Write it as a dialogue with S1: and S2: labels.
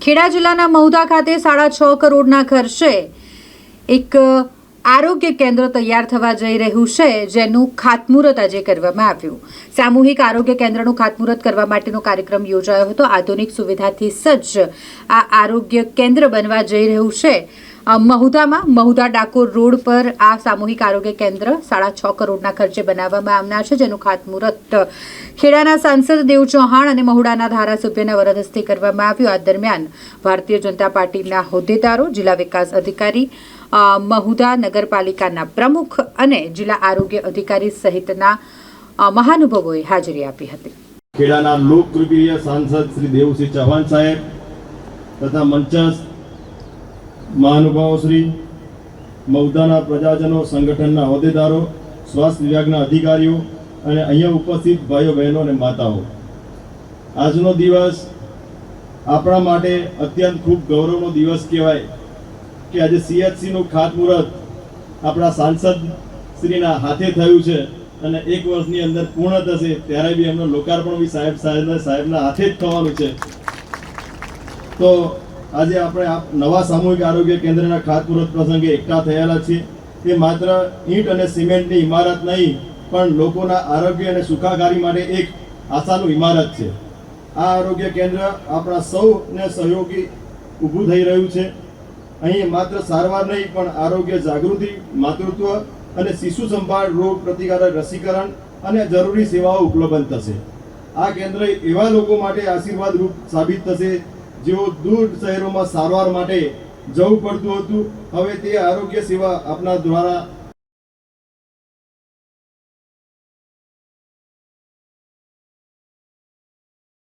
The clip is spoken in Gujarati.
S1: ખેડા જિલ્લાના મહુધા ખાતે સાડા છ કરોડના ખર્ચે એક આરોગ્ય કેન્દ્ર તૈયાર થવા જઈ રહ્યું છે, જેનું ખાતમુહૂર્ત આજે કરવામાં આવ્યું. સામૂહિક આરોગ્ય કેન્દ્રનું ખાતમુહૂર્ત કરવા માટેનો કાર્યક્રમ યોજાયો હતો. આધુનિક સુવિધાથી સજ્જ આ આરોગ્ય કેન્દ્ર બનવા જઈ રહ્યું છે. મહુધામાં મહુધા ડાકોર રોડ પર આ સામૂહિક આરોગ્ય કેન્દ્ર સાડા છ કરોડના ખર્ચે બનાવવામાં આવનાર છે, જેનું ખાતમુહૂર્ત ખેડાના સાંસદ દેવ ચૌહાણ અને મહુડાના ધારાસભ્યના વરદ હસ્તે કરવામાં આવ્યું. આ દરમિયાન ભારતીય જનતા પાર્ટીના હોદ્દેદારો, જિલ્લા વિકાસ અધિકારી મહુદા નગરપાલિકાના પ્રમુખ અને જિલ્લા આરોગ્ય અધિકારી સહિતના મહાનુભાવોએ હાજરી આપી હતી.
S2: ખેડાના લોકપ્રિય સાંસદ શ્રી દેવસિંહ ચૌહાણ સાહેબ તથા મંચસ્થ મહાનુભાવો શ્રી મૌદાના પ્રજાજનો, સંગઠનના હોદ્દેદારો, સ્વાસ્થ્ય વિભાગના અધિકારીઓ અને અહીંયા ઉપસ્થિત ભાઈઓ, બહેનો અને માતાઓ. આજનો દિવસ આપણા માટે અત્યંત ખૂબ ગૌરવનો દિવસ કહેવાય કે આજે સીએચસીનું ખાતમુહૂર્ત આપણા સાંસદ શ્રીના હાથે થયું છે અને એક વર્ષની અંદર પૂર્ણ થશે ત્યારે બી એમનું લોકાર્પણ બી સાહેબ સાહેબ સાહેબના હાથે જ થવાનું છે. તો આજે આપણે આ નવા સામૂહિક આરોગ્ય કેન્દ્રના ખાતમુહૂર્ત પ્રસંગે એકઠા થયેલા છીએ. તે માત્ર ઈંટ અને સિમેન્ટની ઇમારત નહીં, પણ લોકોના આરોગ્ય અને સુખાકારી માટે એક આશાનું ઇમારત છે. આ આરોગ્ય કેન્દ્ર આપણા સૌને સહયોગી ઊભું થઈ રહ્યું છે. અહીં માત્ર સારવાર નહીં, પણ આરોગ્ય જાગૃતિ, માતૃત્વ અને શિશુ સંભાળ, રોગ પ્રતિકારક રસીકરણ અને જરૂરી સેવાઓ ઉપલબ્ધ થશે. આ કેન્દ્ર એવા લોકો માટે આશીર્વાદ રૂપ સાબિત થશે જેઓ દૂર શહેરોમાં સારવાર માટે જવું પડતું હતું હવે તે આરોગ્ય સેવા આપના દ્વારા